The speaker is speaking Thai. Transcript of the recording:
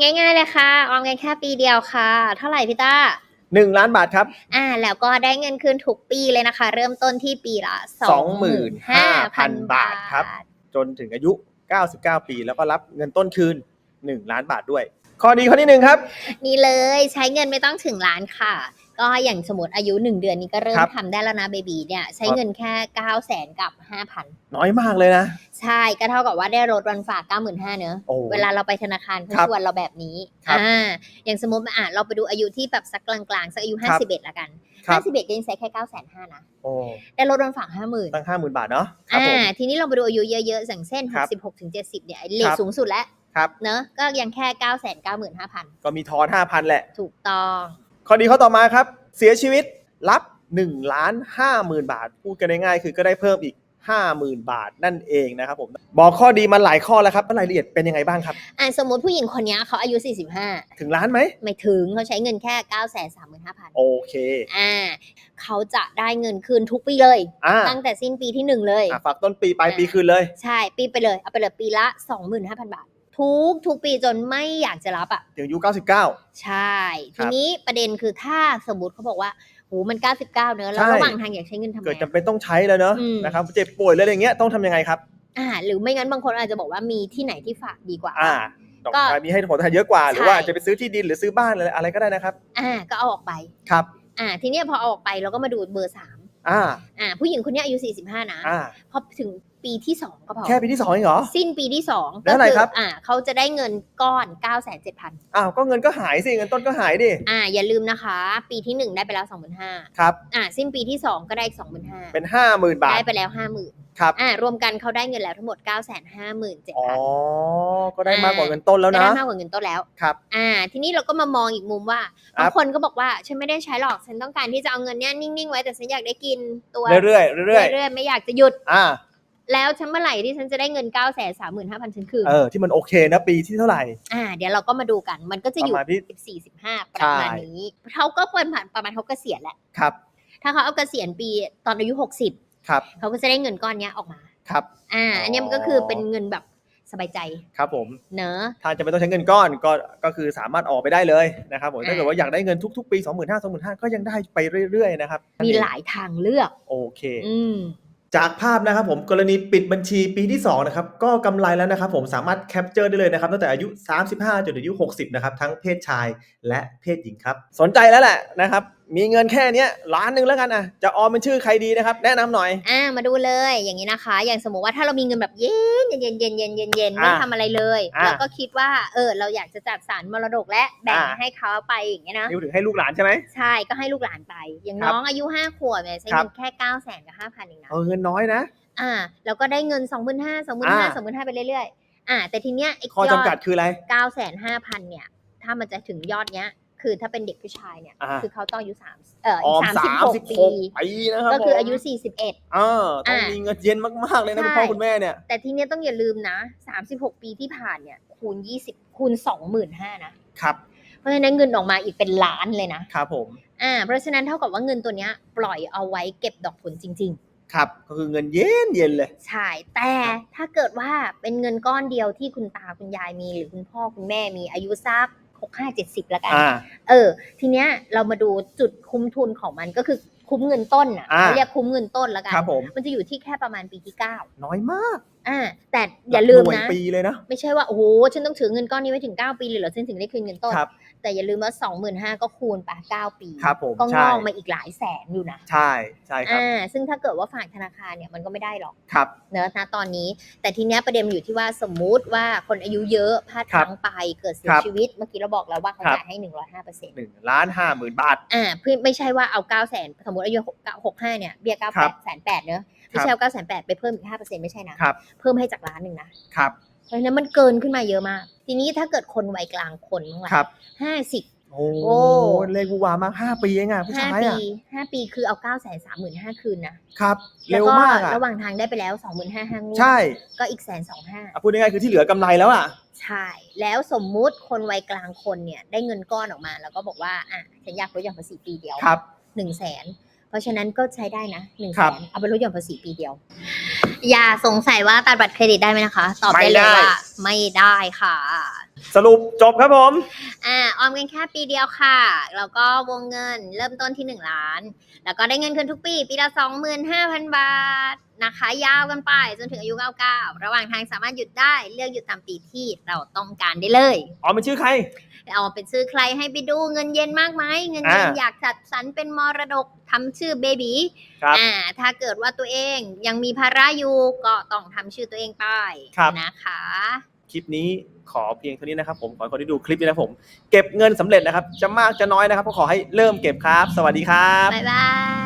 ง่ายๆเลยค่ะ ออมกันแค่ปีเดียวค่ะ เท่าไหร่พี่ต้า หนึ่งล้านบาทครับ อ่า แล้วก็ได้เงินคืนทุกปีเลยนะคะ เริ่มต้นที่ปีละ25,000 บาทครับ จนถึงอายุ 99 ปี แล้วก็รับเงินต้นคืน 1 ล้านบาทด้วย ข้อดีข้อที่หนึ่งครับ นี่เลยใช้เงินไม่ต้องถึงล้านค่ะ ก็อย่างสมมติอายุ1เดือนนี้ก็เริ่มครับทำได้แล้วนะเบบีเนี่ยใช้เงินแค่9 0 0แสนกับ5,000น้อยมากเลยนะ ใช่ก็เท่ากับว่าได้รถวันฝาก95,000เนอะโอ้ เวลาเราไปธนาคารเขาครับชวนเราแบบนี้ครับอ่าอย่างสมมติอะเราไปดูอายุที่แบบสักกลางๆสักอายุครับ51ละกันครับ51ก็ยังใช้แค่9 5 0 0 0นะโอ้ได้รถวันฝาก50,000ตั้ง50,000บาทเนาะครับอ่าผมทีนี้เราไปดูอายุเยอะๆอย่างเช่นครับ66ถึง70เนี่ยเลทครับสูงสุดแล้วครับ เนอะก็ยังแค่9 9 5 5 0 0ก็มีทอน5,000แหละ ถูกต้อง ข้อดีข้อต่อมาครับ เสียชีวิตรับ1ล้าน50,000 บาท พูดกันง่ายๆคือก็ได้เพิ่มอีก 50,000 บาทนั่นเองนะครับผมบอกข้อดีมาหลายข้อแล้วครับแล้วรายละเอียดเป็นยังไงบ้างครับอ่าสมมติผู้หญิงคนเนี้ยเขาอายุ 45 ถึงล้านไหม ไม่ถึงเขาใช้เงินแค่ 9 3 5 0 0 0 โอเคอ่าเขาจะได้เงินคืนทุกปีเลย อ่าตั้งแต่สิ้นปีที่ 1 เลยอะฝากต้นปีปลายปีคืนเลย ใช่ปีไปเลยเอาไปเลยปีละ 25,000 บาท ทุกทุกปีจนไม่อยากจะรับอะถึงอายุ 99 ใช่ครัทีบนี้ประเด็นคือถ้าสมมติเขาบอกว่าโหมัน 99เนอะแล้วใช่ ระหว่างทางอยากใช้เงินทำไง เกิดอะจำเป็นต้องใช้แล้วเนอะอืม นะครับเจ็บป่วยเลยอะไรเงี้ยต้องทำยังไงครับ อ่าหรือไม่งั้นบางคนอาจจะบอกว่ามีที่ไหนที่ฝากดีกว่า อ่าดอกก็มีให้ผลตอบแทนเยอะกว่า หรือว่าใช่ จะไปซื้อที่ดินหรือซื้อบ้านอะไรอะไรก็ได้นะครับ อ่าก็เอาออกไป ครับ อ่า ทีเนี้ยพอเอาออกไปเราก็มาดูเบอร์สามอ่า อ่าผู้หญิงคนนี้อายุ45นะอ่า พอถึง ปีที่สองก็พอแค่ปีที่สองเองเหรอ สิ้นปีที่สองแล้ก็วอะไรคืครับ อ่าเขาจะได้เงินก้อน9 7 0 0 0อ้าวก็เงินก็หายสิเงินต้นก็หายดิอ่าอย่าลืมนะคะ ปีที่หนึ่งได้ไปแล้ว25,000ครับอ่าสิ้นปีที่สองก็ได้อีก25,000เป็นห้าหมื่นบาทได้ไปแล้ว50,000ครับอ่ารวมกันเขาได้เงินแล้วทั้งหมด9 5 7 0 0 0อ๋อก็ได้มากกว่าเงินต้นแล้วก็นะได้มากกว่าเงินต้นแล้วครับอ่าทีนี้เราก็มามองอีกมุมว่าครับบางคนก็บอกว่าฉันไม่ได้ใช้หรอกฉันต้องการที่จะเอาเงินเนี้ยนิ่งๆไว้แต่ฉันอยากได้กินตัวเรื่อยๆเรื่อยเรื่อยๆไม่อยากจะหยุดๆอ่า แล้วฉันเมื่อไหร่ที่ฉันจะได้เงิน9 3 5 0 0 0ฉันคืนเออที่มันโอเคนะปีที่เท่าไหร่ อ่า เดี๋ยวเราก็มาดูกัน มันก็จะอยู่ประมาณที่สิบสี่สิบห้าประมาณนี้เขาก็ควรผ่านประมาณเขาเกษียณแหละครับ ถ้าเขาเอาเกษียณปีตอนอายุหกสิบครับเขาก็จะได้เงินก้อนเนี้ยออกมาครับ อ่า อันเนี้ยมันก็คือเป็นเงินแบบสบายใจครับผม เนอะถ้าจะไม่ต้องใช้เงินก้อนก็ก็คือสามารถออกไปได้เลยนะครับผมอ่าถ้าเกิดว่าอยากได้เงินทุก ๆ ปี 2 5 0 0 0 2 5 0 0ก็ยังได้ไปเรื่อยๆนะครับมีหลายทางเลือกโอเค อืม จากภาพนะครับผมกรณีปิดบัญชีปีที่2นะครับก็กำไรแล้วนะครับผมสามารถแคปเจอร์ได้เลยนะครับตั้งแต่อายุ 35 จนถึงอายุ 60 นะครับ ทั้งเพศชายและเพศหญิงครับ สนใจแล้วแหละนะครับมีเงินแค่เนี้ยล้านหนึ่งแล้วกันนะจะออมเป็นชื่อใครดีนะครับ แนะนำหน่อย อ่ามาดูเลยอย่างนี้นะคะ อย่างสมมติว่าถ้าเรามีเงินแบบเย็นเย็นเย็นเย็นเย็นเย็นไม่อ่าทำอะไรเลยอ่าแล้วก็คิดว่าเออเราอยากจะจัดสรรมรดกและแบ่งอ่าให้เขาไปอย่างเงี้ยนะนี่ถึงให้ลูกหลานใช่ไหมใช่ก็ให้ลูกหลานไป อย่างครับน้องอายุห้าขวบเนี่ยใช้ครัเงิบนแค่เก้าแสนกับห้าพันเองนะเออเงินน้อยนะ อ่าแล้วก็ได้เงินสองหมื่นห้าสองหมื่นห้าอ่าสองหมื่นห้าไปเรื่อยๆอ่า แต่ทีเนี้ยไอ้ข้อยอจำกัดดคืออะไรเก้าแสนห้าพันเนี่ย ถ้ามันจะถึงยอดเนี้ย คือถ้าเป็นเด็กผู้ชายเนี่ย อ่า คือเขาต้องอายุสามเอ่อออมสามสาสิบมหกสิบปีหกปีนะครับก็คือผมอายุสี่สิบเอ็ดเออต้องอ่ามีมีเงินเย็นมากๆเลยนะใช่คุณพ่อคุณแม่เนี่ย แต่ทีเนี้ยต้องอย่าลืมนะสามสิบหกปีที่ผ่านเนี่ย คูณยี่สิบคูณสองหมื่นห้านะ ครับเพราะฉะนั้นเงินออกมาอีกเป็นล้านเลยนะ ครับผม อ่า เพราะฉะนั้นเท่ากับว่าเงินตัวเนี้ยปล่อยเอาไว้เก็บดอกผลจริงๆครับ ก็คือเงินเย็นเย็นเลยใช่ แต่ถ้าเกิดว่าเป็นเงินก้อนเดียวที่คุณตาคุณยายมีหรือคุณพ่อคุณแม่มีอายุสัก หกห้าเจ็ดสิบละกัน อ่า เออ ทีเนี้ยเรามาดูจุดคุ้มทุนของมันก็คือคุ้มเงินต้นอะอ่า เขาเรียกคุ้มเงินต้นละกัน ครับผมมันจะอยู่ที่แค่ประมาณปีที่เก้าน้อยมากอ่า แต่อย่าลืมหน่วยนะ ปีเลยนะ ไม่ใช่ว่าโอ้โหฉันต้องถือเงินก้อนนี้ไว้ถึง9ปีเลยเหรอฉันถึงได้คืนเงินต้น ครับ แต่อย่าลืมว่าสองหมื่นห้าก็คูณไปเก้าปีครับผมก็งใช่อกมาอีกหลายแสนอยู่นะ ใช่ใช่ครับอ่าซึ่งถ้าเกิดว่าฝากธนาคารเนี่ยมันก็ไม่ได้หรอกครับเนอะณตอนนี้ แต่ทีเนี้ยประเด็นมันอยู่ที่ว่าสมมุติว่าคนอายุเยอะพลาดพลั้งไปเกิดเสียครับชีวิตเมื่อกี้เราบอกแล้วว่าเขาครับจ่ายให้หนึ่งร้อยห้าเปอร์เซ็นต์หนึ่งล้านห้าหมื่นบาทอ่าเพื่อไม่ใช่ว่าเอาเก้าแสนสมมติอายุหกห้าเนี่ยเบี้ยเก้าครัแปบดแสนแปดเนอะไม่ใช่เอาเก้าแสนแปดไปเพิ่มอีกห้าเปอร์เซ็นต์ไม่ใช่นะครับเพิ่มให้จากล้านหนึ่งนะครับ เพราะฉะนั้นมันเกินขึ้นมาเยอะมาก ทีนี้ถ้าเกิดคนวัยกลางคนบ้างล่ะครับห้าสิบโอ้โอ้เลขวูวามากห้าปีเองอะผู้ห้าชายปีอะห้าปีคือเอาเก้าแสนสามหมื่นห้าคืนนะครับแล้เร็ววก็มากอะ ระหว่างทางได้ไปแล้วสองหมื่นห้าห้างวดใช่ก็อีกแสนสองห้าอะพูดง่ายๆคือที่เหลือกำไรแล้วอะ ใช่ แล้วสมมุติคนวัยกลางคนเนี่ยได้เงินก้อนออกมา แล้วก็บอกว่าอะฉันอยากลดหย่อนภาษีปีเดียวครับ หนึ่งแสนเพราะฉะนั้นก็ใช้ได้นะหนึ่งคแสรับ นเอาไปลดหย่อนภาษีปีเดียว อย่าสงสัยว่าตัดบัตรเครดิตได้ไหมนะคะ ตอบได้ไม่เลได้ยว่าไม่ได้ค่ะ สรุปจบครับผม อ่าออมกันแค่ปีเดียวค่ะ แล้วก็วงเงินเริ่มต้นที่ 1 ล้าน แล้วก็ได้เงินคืนทุกปี ปีละ 25,000 บาทนะคะ ยาวกันไปจนถึงอายุ 99 ระหว่างทางสามารถหยุดได้เลือกหยุดตามปีที่เราต้องการได้เลยอ๋อเป็นชื่อใคร เอาเป็นชื่อใครให้ไปดูเงินเย็นมากไหมเงินเย็นอ่าอยากจัดสรรเป็นมรดกทำชื่อเบบีครับอ่าถ้าเกิดว่าตัวเองยังมีภาระอยู่ก็ต้องทำชื่อตัวเองไปครับนะคะคลิปนี้ขอเพียงเท่านี้นะครับผมขอให้คนที่ดูคลิปนี้นะครับผม เก็บเงินสำเร็จนะครับ จะมากจะน้อยนะครับ ก็ขอให้เริ่มเก็บครับ สวัสดีครับ บ๊ายบาย